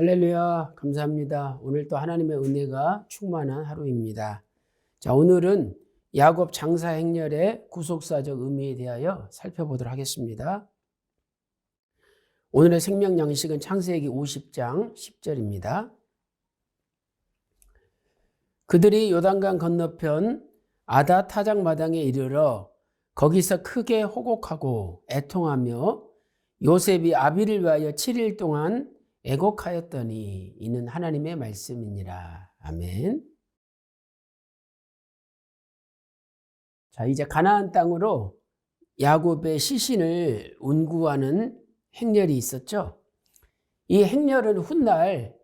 할렐루야, 감사합니다. 오늘 또 하나님의 은혜가 충만한 하루입니다. 자, 오늘은 야곱 장사 행렬의 구속사적 의미에 대하여 살펴보도록 하겠습니다. 오늘의 생명 양식은 창세기 50장 10절입니다. 그들이 요단강 건너편 아다 타작 마당에 이르러 거기서 크게 호곡하고 애통하며 요셉이 아비를 위하여 7일 동안 애곡하였더니 이는 하나님의 말씀이니라. 아멘. 자, 이제 가나안 땅으로 야곱의 시신을 운구하는 행렬이 있었죠. 이 행렬은 훗날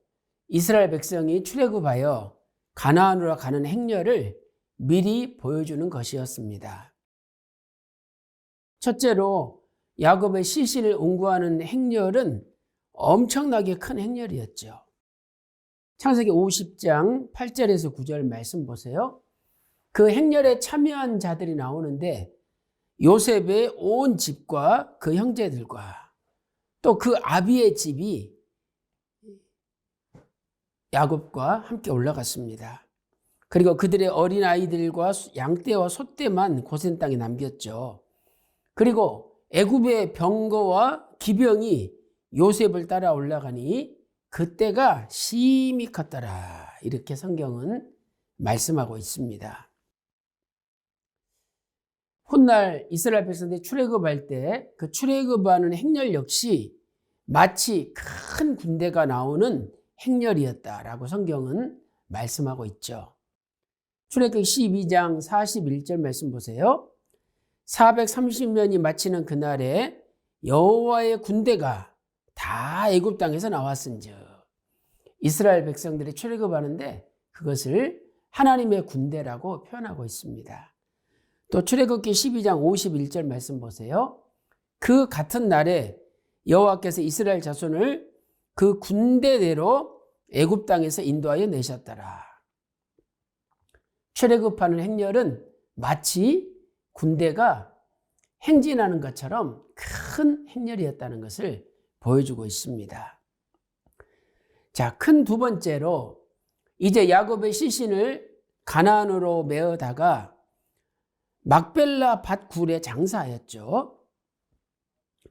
이스라엘 백성이 출애굽하여 가나안으로 가는 행렬을 미리 보여주는 것이었습니다. 첫째로 야곱의 시신을 운구하는 행렬은 엄청나게 큰 행렬이었죠. 창세기 50장 8절에서 9절 말씀 보세요. 그 행렬에 참여한 자들이 나오는데 요셉의 온 집과 그 형제들과 또 그 아비의 집이 야곱과 함께 올라갔습니다. 그리고 그들의 어린 아이들과 양떼와 소떼만 고센 땅에 남겼죠. 그리고 애굽의 병거와 기병이 요셉을 따라 올라가니 그때가 심히 컸더라. 이렇게 성경은 말씀하고 있습니다. 훗날 이스라엘 백성들이 출애굽할 때 그 출애굽하는 행렬 역시 마치 큰 군대가 나오는 행렬이었다라고 성경은 말씀하고 있죠. 출애굽 12장 41절 말씀 보세요. 430년이 마치는 그날에 여호와의 군대가 다 애굽 땅에서 나왔은즉 이스라엘 백성들이 출애굽하는데 그것을 하나님의 군대라고 표현하고 있습니다. 또 출애굽기 12장 51절 말씀 보세요. 그 같은 날에 여호와께서 이스라엘 자손을 그 군대대로 애굽 땅에서 인도하여 내셨더라. 출애굽하는 행렬은 마치 군대가 행진하는 것처럼 큰 행렬이었다는 것을 보여주고 있습니다. 자, 큰 두 번째로 이제 야곱의 시신을 가나안으로 메어다가 막벨라 밭 굴에 장사하였죠.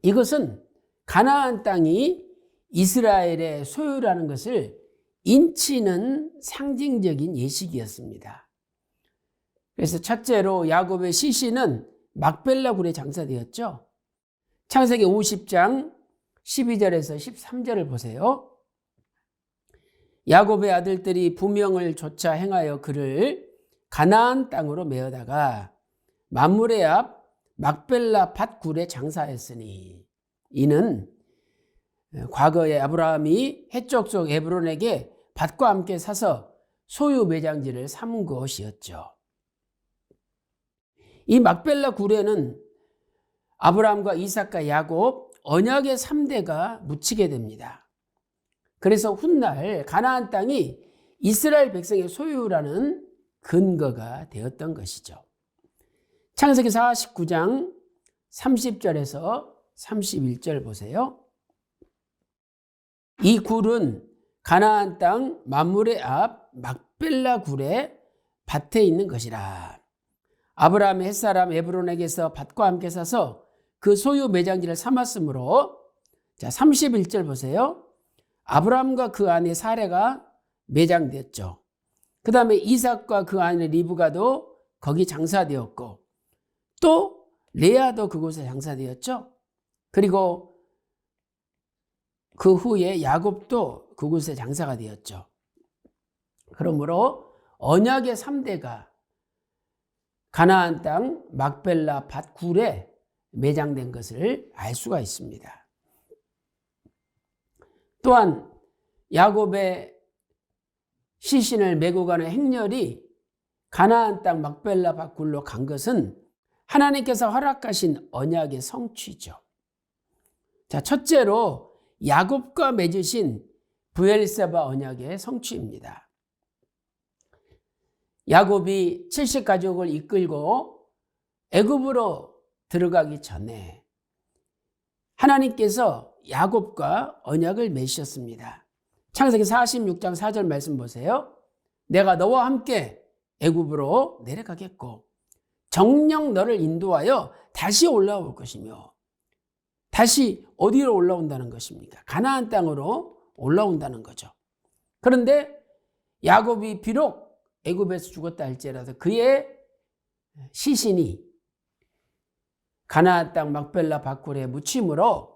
이것은 가나안 땅이 이스라엘의 소유라는 것을 인치는 상징적인 예식이었습니다. 그래서 첫째로 야곱의 시신은 막벨라 굴에 장사되었죠. 창세기 50장 12절에서 13절을 보세요. 야곱의 아들들이 부명을 조차 행하여 그를 가나안 땅으로 메어다가 만물의 앞 막벨라 밭굴에 장사했으니 이는 과거에 아브라함이 해쪽 속 에브론에게 밭과 함께 사서 소유 매장지를 삼은 것이었죠. 이 막벨라 굴에는 아브라함과 이삭과 야곱 언약의 3대가 묻히게 됩니다. 그래서 훗날 가나안 땅이 이스라엘 백성의 소유라는 근거가 되었던 것이죠. 창세기 49장 30절에서 31절 보세요. 이 굴은 가나안 땅 만물의 앞 막벨라 굴의 밭에 있는 것이라. 아브라함의 햇사람 에브론에게서 밭과 함께 사서 그 소유 매장지를 삼았으므로 자 31절 보세요. 아브라함과 그 아내 사례가 매장되었죠. 그 다음에 이삭과 그 아내 리브가도 거기 장사되었고 또 레아도 그곳에 장사되었죠. 그리고 그 후에 야곱도 그곳에 장사가 되었죠. 그러므로 언약의 3대가 가나안 땅 막벨라 밭굴에 매장된 것을 알 수가 있습니다. 또한 야곱의 시신을 메고 가는 행렬이 가나안 땅 막벨라 밭굴로 간 것은 하나님께서 허락하신 언약의 성취죠. 자, 첫째로 야곱과 맺으신 부엘세바 언약의 성취입니다. 야곱이 70가족을 이끌고 애굽으로 들어가기 전에 하나님께서 야곱과 언약을 맺으셨습니다. 창세기 46장 4절 말씀 보세요. 내가 너와 함께 애굽으로 내려가겠고 정령 너를 인도하여 다시 올라올 것이며 다시 어디로 올라온다는 것입니까? 가나안 땅으로 올라온다는 거죠. 그런데 야곱이 비록 애굽에서 죽었다 할지라도 그의 시신이 가나안 땅 막벨라 바굴에 묻힘으로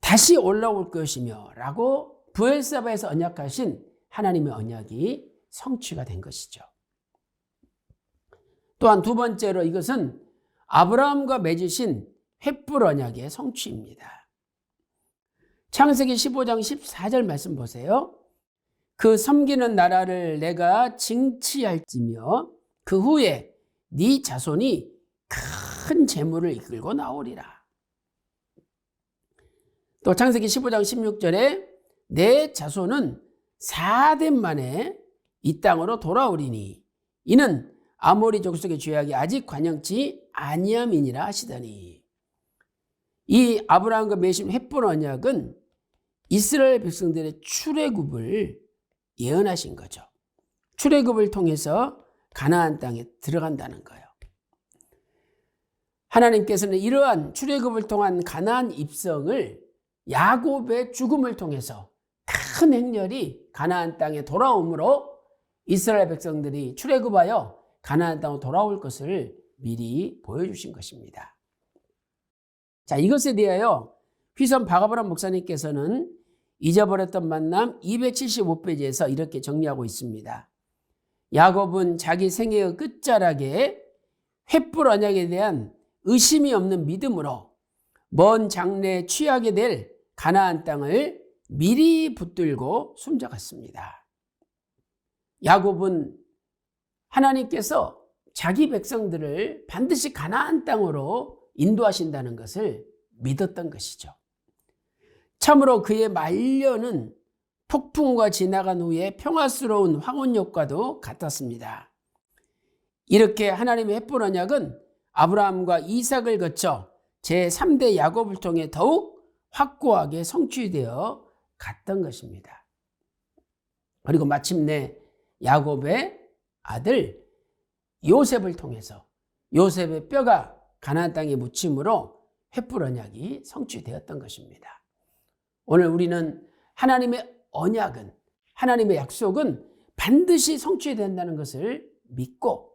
다시 올라올 것이며 라고 부엘사바에서 언약하신 하나님의 언약이 성취가 된 것이죠. 또한 두 번째로 이것은 아브라함과 맺으신 횃불 언약의 성취입니다. 창세기 15장 14절 말씀 보세요. 그 섬기는 나라를 내가 징치할지며 그 후에 네 자손이 큰 재물을 이끌고 나오리라. 또 창세기 15장 16절에 내 자손은 4대 만에 이 땅으로 돌아오리니 이는 아모리 족속의 죄악이 아직 관영치 아니함이니라 하시더니 이 아브라함과 맺은 횃불 언약은 이스라엘 백성들의 출애굽을 예언하신 거죠. 출애굽을 통해서 가나안 땅에 들어간다는 거예요. 하나님께서는 이러한 출애굽을 통한 가나안 입성을 야곱의 죽음을 통해서 큰 행렬이 가나안 땅에 돌아오므로 이스라엘 백성들이 출애굽하여 가나안 땅으로 돌아올 것을 미리 보여주신 것입니다. 자, 이것에 대하여 휘선 바가브람 목사님께서는 잊어버렸던 만남 275페이지에서 이렇게 정리하고 있습니다. 야곱은 자기 생애의 끝자락에 횃불 언약에 대한 의심이 없는 믿음으로 먼 장래에 취하게 될 가나안 땅을 미리 붙들고 숨져갔습니다. 야곱은 하나님께서 자기 백성들을 반드시 가나안 땅으로 인도하신다는 것을 믿었던 것이죠. 참으로 그의 말년은 폭풍과 지나간 후에 평화스러운 황혼역과도 같았습니다. 이렇게 하나님의 햇불 언약은 아브라함과 이삭을 거쳐 제3대 야곱을 통해 더욱 확고하게 성취되어 갔던 것입니다. 그리고 마침내 야곱의 아들 요셉을 통해서 요셉의 뼈가 가나안 땅에 묻힘으로 횃불 언약이 성취되었던 것입니다. 오늘 우리는 하나님의 언약은 하나님의 약속은 반드시 성취된다는 것을 믿고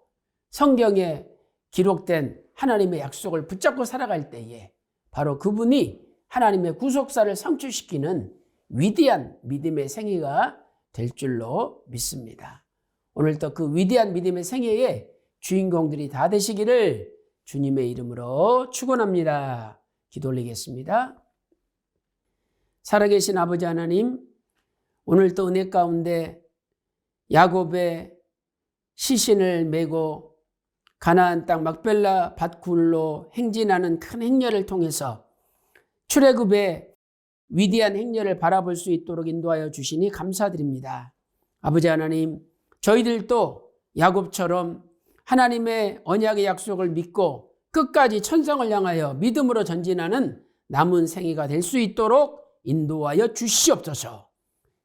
성경에 기록된 하나님의 약속을 붙잡고 살아갈 때에 바로 그분이 하나님의 구속사를 성취시키는 위대한 믿음의 생애가 될 줄로 믿습니다. 오늘도 그 위대한 믿음의 생애에 주인공들이 다 되시기를 주님의 이름으로 축원합니다. 기도 올리겠습니다. 살아계신 아버지 하나님, 오늘도 은혜 가운데 야곱의 시신을 메고 가나안 땅 막벨라 밭굴로 행진하는 큰 행렬을 통해서 출애굽의 위대한 행렬을 바라볼 수 있도록 인도하여 주시니 감사드립니다. 아버지 하나님, 저희들도 야곱처럼 하나님의 언약의 약속을 믿고 끝까지 천성을 향하여 믿음으로 전진하는 남은 생애가 될 수 있도록 인도하여 주시옵소서.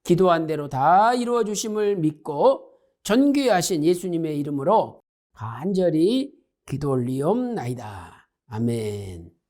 기도한 대로 다 이루어 주심을 믿고 전귀하신 예수님의 이름으로 간절히 기도 올리옵나이다. 아멘.